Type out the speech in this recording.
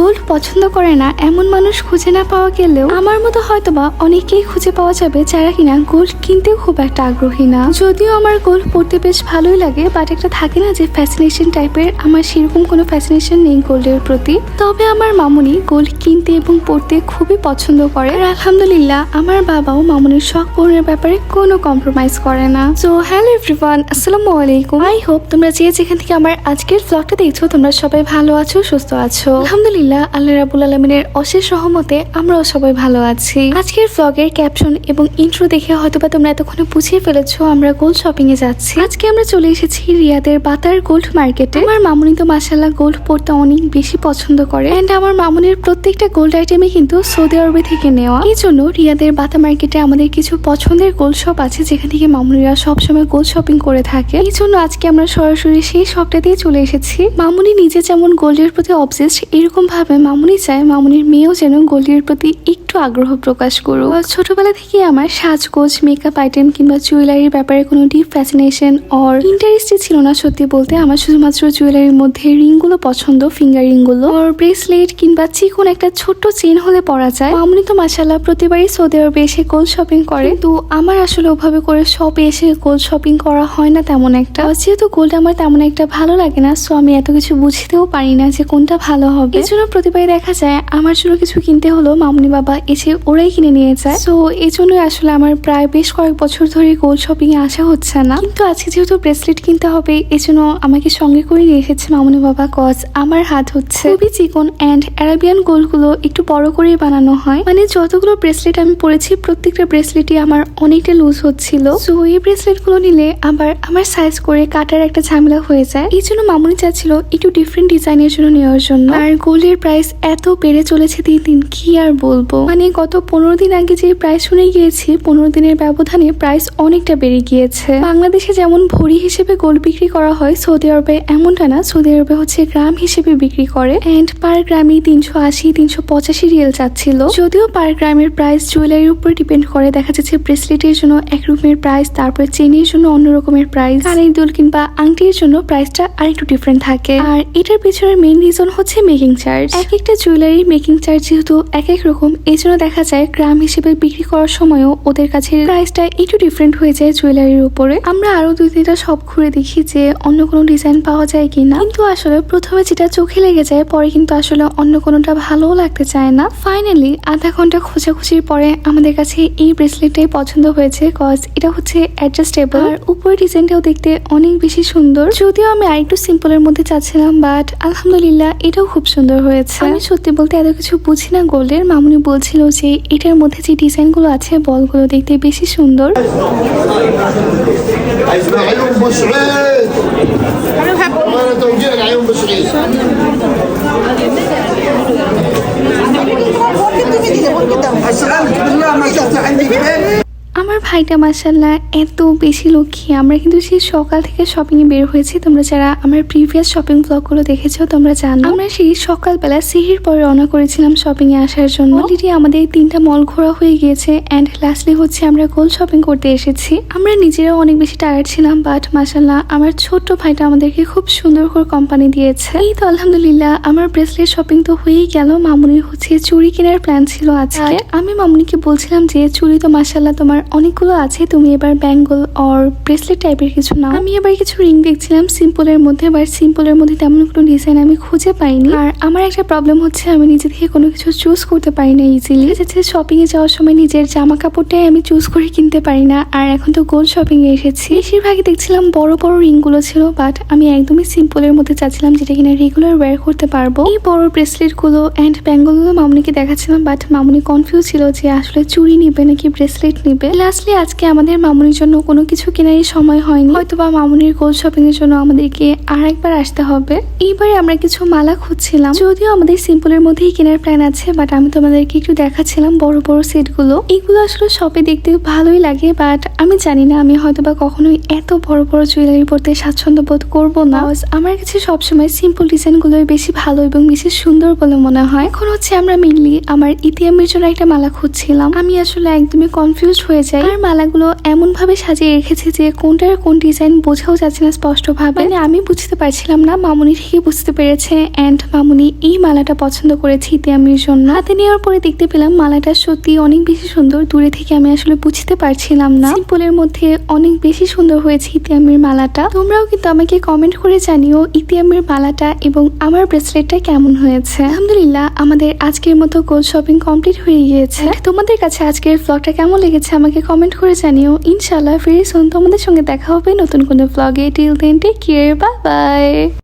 Gold পছন্দ করে না, এমন মানুষ খুঁজে না পাওয়া গেলেও আমার মতো হয়তোবা অনেকেই খুঁজে পাওয়া যাবে যারা কিনা গোল্ড কিনতেও খুব একটা আগ্রহী না। যদিও আমার গোল্ড পড়তে বেশ ভালোই লাগে বাট একটা থাকে না যে ফ্যাসিনেশন টাইপের আমার সেরকম কোনো ফ্যাসিনেশন নেই গোল্ডের প্রতি। তবে আমার মামুনি গোল্ড কিনতে এবং পড়তে খুবই পছন্দ করে। আর আলহামদুলিল্লাহ, আমার বাবাও মামুনির শখ পূরণের ব্যাপারে কোনো কম্প্রোমাইজ করে না। সো হ্যালো এভরিওয়ান আসসালামু আলাইকুম। আই হোপ তোমরা যে যেখান থেকে আমার আজকের ব্লগটা দেখছ, তোমরা সবাই ভালো আছো, সুস্থ আছো। আলহামদুলিল্লাহ। আল্লাহ রাবুল আলমিনের অশেষ সহমতে আমরাও সবাই ভালো আছি। আজকের ব্লগের ক্যাপশন এবং ইন্ট্রো দেখে হয়তোবা তোমরা এতক্ষণে বুঝিয়ে ফেলেছো আমরা গোল্ড শপিং এ যাচ্ছি। আজকে আমরা চলে এসেছি রিয়াদের বাতার গোল্ড মার্কেটে আমার মামুনি তো মাসাল্লাহ গোল্ড পড়তে অনেক বেশি পছন্দ করে। এন্ড আমার মামুনির প্রত্যেকটা গোল্ড আইটেমে কিন্তু সৌদি আরবে থেকে নেওয়া। এই জন্য রিয়াদের বাতা মার্কেটে আমাদের কিছু পছন্দের গোল্ড শপ আছে, যেখান থেকে মামুনিরা সবসময় গোল্ড শপিং করে থাকে। এই জন্য আজকে আমরা সরাসরি সেই শপটাতেই চলে এসেছি। মামুনি নিজে যেমন গোল্ডের প্রতি অবসেসড এরকম ভাবে মামুনি চায় মামুনির মেয়েও যেন গোল্ডের প্রতি একটু আগ্রহ প্রকাশ করুক। ছোটবেলা থেকে আমার সাজগোজ মেকআপ আইটেম কিংবা জুয়েলারির ব্যাপারে কোনো ডিপ ফ্যাসিনেশন অর ইন্টারেস্টই ছিল না সত্যি বলতে। আমার শুধুমাত্র জুয়েলারির মধ্যে রিংগুলো পছন্দ ফিঙ্গার রিংগুলো অর ব্রেসলেট কিংবা চিকন একটা ছোট্ট চেন হলে পরা যায়। মামুনি তো মাসাল্লাহ প্রতিবারই সৌদি আরবে এসে গোল্ড শপিং করে। তো আমার আসলে ওভাবে করে শপে এসে গোল্ড শপিং করা হয় না তেমন একটা। যেহেতু গোল্ড আমার তেমন একটা ভালো লাগে না সো আমি এত কিছু বুঝতেও পারি না যে কোনটা ভালো হবে। জন্য প্রতিবারই দেখা যায়, আমার জন্য কিছু কিনতে হলো, মামনি বাবা এসে ওরাই কিনে নিয়ে যায়। সো এই জন্যই আসলে আমার প্রায় বেশ কয়েক বছর ধরে গোল্ড শপিং এ আসা হচ্ছে না। কিন্তু আজকে যেহেতু ব্রেসলেট কিনতে হবে এই জন্য আমাকে সঙ্গে করে নিয়ে এসেছে মামনি বাবা কজ আমার হাত হচ্ছে। খুবই চিকন অ্যান্ড অ্যারাবিয়ান গোল্ডগুলো একটু বড় করেই বানানো হয়। মানে যতগুলো ব্রেসলেট আমি পরেছি, প্রত্যেকটা ব্রেসলেটই আমার অনেকটা লুজ হচ্ছিল। সো এই ব্রেসলেটগুলো নিলে আবার আমার সাইজ করে কাটার একটা ঝামেলা হয়ে যায়। এই জন্য মামুনি চাচ্ছিল একটু ডিফারেন্ট ডিজাইনের জন্য নেওয়ার জন্য। আর গোল্ডের প্রাইস এত বেড়ে চলেছে দিন দিন, কি আর বলব? মানে গত পনেরো দিন আগে যে প্রাইস শুনে গিয়েছি, পনেরো দিনের ব্যবধানে প্রাইস অনেকটা বেড়ে গিয়েছে। বাংলাদেশে যেমন ভরি হিসেবে গোল্ড বিক্রি করা হয়, সৌদি আরবে এমনটা না, সৌদি আরবে হচ্ছে গ্রাম হিসেবে বিক্রি করে। এন্ড পার গ্রামে তিনশো আশি, তিনশো পঁচাশি রিয়েল চাচ্ছিল। যদিও পার গ্রামের প্রাইস জুয়েলারির উপর ডিপেন্ড করে, দেখা যাচ্ছে ব্রেসলেটের জন্য এক রকমের প্রাইস তারপর চেনের জন্য অন্য রকমের প্রাইস কানের দুল কিংবা আংটির জন্য প্রাইসটা আরেকটু ডিফারেন্ট থাকে। আর এটার পিছনের মেইন রিজন হচ্ছে মেকিং চার্জ এক একটা জুয়েলারির মেকিং চার্জ যেহেতু এক এক রকম, এই জন্য দেখা যায় গ্রাম হিসেবে বিক্রি করার সময়ও ওদের কাছে প্রাইসটা একটু ডিফারেন্ট হয়ে যায় জুয়েলারির উপরে। আমরা আরও দুই তিনটা সব ঘুরে দেখি যে অন্য কোনো ডিজাইন পাওয়া যায় কিনা। কিন্তু আসলে প্রথমে যেটা চোখে লেগে যায়, পরে কিন্তু আসলে অন্য কোনোটা ভালোও লাগতে চায় না। ফাইনালি আধা ঘণ্টা খোঁজাখুঁজির পরে আমাদের কাছে এই ব্রেসলেটটাই পছন্দ হয়েছে কজ এটা হচ্ছে অ্যাডজাস্টেবল আর উপরের ডিজাইনটাও দেখতে অনেক বেশি সুন্দর। যদিও আমি আরেকটু সিম্পলের মধ্যে চাচ্ছিলাম বাট আলহামদুলিল্লাহ এটাও খুব সুন্দর হয়েছে। আমি সত্যি বলতে এত কিছু বুঝি না গোল্ডের মামুনি বলছিল যে এটার মধ্যে যে ডিজাইনগুলো আছে বলগুলো দেখতে বেশি সুন্দর। ভাইটা মাসাল্লাহ এত বেশি লক্ষ্মী। আমরা কিন্তু সেই সকাল থেকে শপিং এ বের হয়েছি। তোমরা যারা আমার প্রিভিয়াস শপিং ব্লগগুলো দেখেছ তোমরা জানো। আমরা সেই সকালবেলা সিহির পরে রওনা করেছিলাম শপিং এ আসার জন্য। অলরেডি আমাদের তিনটা মল ঘোরা হয়ে গিয়েছে এন্ড লাস্টলি হচ্ছে আমরা গোল শপিং করতে এসেছি। আমরা নিজেরাও অনেক বেশি টায়ার্ড ছিলাম বাট মাসাল্লাহ আমার ছোট্ট ভাইটা আমাদেরকে খুব সুন্দর করে কোম্পানি দিয়েছে। এই তো আলহামদুলিল্লাহ আমার ব্রেসলেট শপিং তো হয়েই গেল। মামুনির হচ্ছে চুড়ি কেনার প্ল্যান ছিল আজকে। আমি মামুনিকে বলছিলাম যে চুড়ি তো মাসাল্লাহ তোমার অনেকগুলো আছে, তুমি এবার ব্যাঙ্গল অর ব্রেসলেট টাইপের কিছু না আমি এবার কিছু রিং দেখছিলাম সিম্পলের মধ্যে বাট সিম্পলের মধ্যে তেমন কোনো ডিজাইন আমি খুঁজে পাইনি। আর আমার একটা প্রবলেম হচ্ছে, আমি নিজে থেকে কোনো কিছু চুজ করতে পারি না ইজিলি যাচ্ছে শপিং এ যাওয়ার সময় নিজের জামা কাপড়টাই আমি চুজ করে কিনতে পারি না, আর এখন তো গোল্ড শপিং এ এসেছি। বেশিরভাগই দেখছিলাম বড় বড় রিংগুলো ছিল বাট আমি একদমই সিম্পলের মধ্যে চাচ্ছিলাম যেটা কিনা রেগুলার ওয়্যার করতে পারব। এই বড় ব্রেসলেটগুলো অ্যান্ড ব্যাঙ্গলগুলো মামুনিকে দেখাচ্ছিলাম বাট মামুনি কনফিউজ ছিল যে আসলে চুড়ি নিবে নাকি ব্রেসলেট নিবে। লাস্টলি আজকে আমাদের মামুনির জন্য কোনো কিছু কেনারই সময় হয়নি হয়তো বা মামুনির গোল্ড শপিং এর জন্য আমাদেরকে আর একবার আসতে হবে। এইবারে আমরা কিছু মালা খুঁজছিলাম, যদিও আমাদের সিম্পলের মধ্যেই কেনার প্ল্যান আছে বাট আমি তোমাদেরকে একটু দেখাচ্ছিলাম বড় বড় সেটগুলো এগুলো আসলে শপে দেখতে ভালোই লাগে বাট আমি জানি না, আমি হয়তো বা কখনোই এত বড় বড় জুয়েলারি পরতে স্বাচ্ছন্দ্য বোধ করব না। আমার কাছে সবসময় সিম্পল ডিজাইন গুলোই বেশি ভালো এবং বেশি সুন্দর বলে মনে হয়। এখন হচ্ছে আমরা মেনলি আমার ইতিহামের জন্য একটা মালা খুঁজছিলাম। আমি আসলে একদমই কনফিউজ হয়ে যাই। আর মালাগুলো এমনভাবে সাজিয়ে রেখেছে যে কোনটার কোন ডিজাইন বোঝাও যাচ্ছে না স্পষ্টভাবে। মানে আমি বুঝতে পারছিলাম না মামুনি ঠিকই বুঝতে পেরেছে। অ্যান্ড মামুনি এই মালাটা পছন্দ করেছে ইতিয়ামির জন্য। হাতে নেওয়ার পরে দেখতে পেলাম মালাটা সত্যি অনেক বেশি সুন্দর। দূরে থেকে আমি আসলে বুঝতে পারছিলাম না। সিম্পলের মধ্যে অনেক বেশি সুন্দর হয়েছে ইতিয়ামির মালাটা। তোমরাও কিন্তু আমাকে কমেন্ট করে জানিও ইতিয়ামির মালাটা এবং আমার ব্রেসলেটটা কেমন হয়েছে। আলহামদুলিল্লাহ আমাদের আজকের মতো গোল শপিং কমপ্লিট হয়ে গিয়েছে। তোমাদের কাছে আজকের ব্লগটা কেমন লেগেছে আমাকে কমেন্ট করে জানিও। ইনশাল্লাহ ফিরে সুন, তোমাদের সঙ্গে দেখা হবে নতুন কোনো ব্লগে till then take care bye bye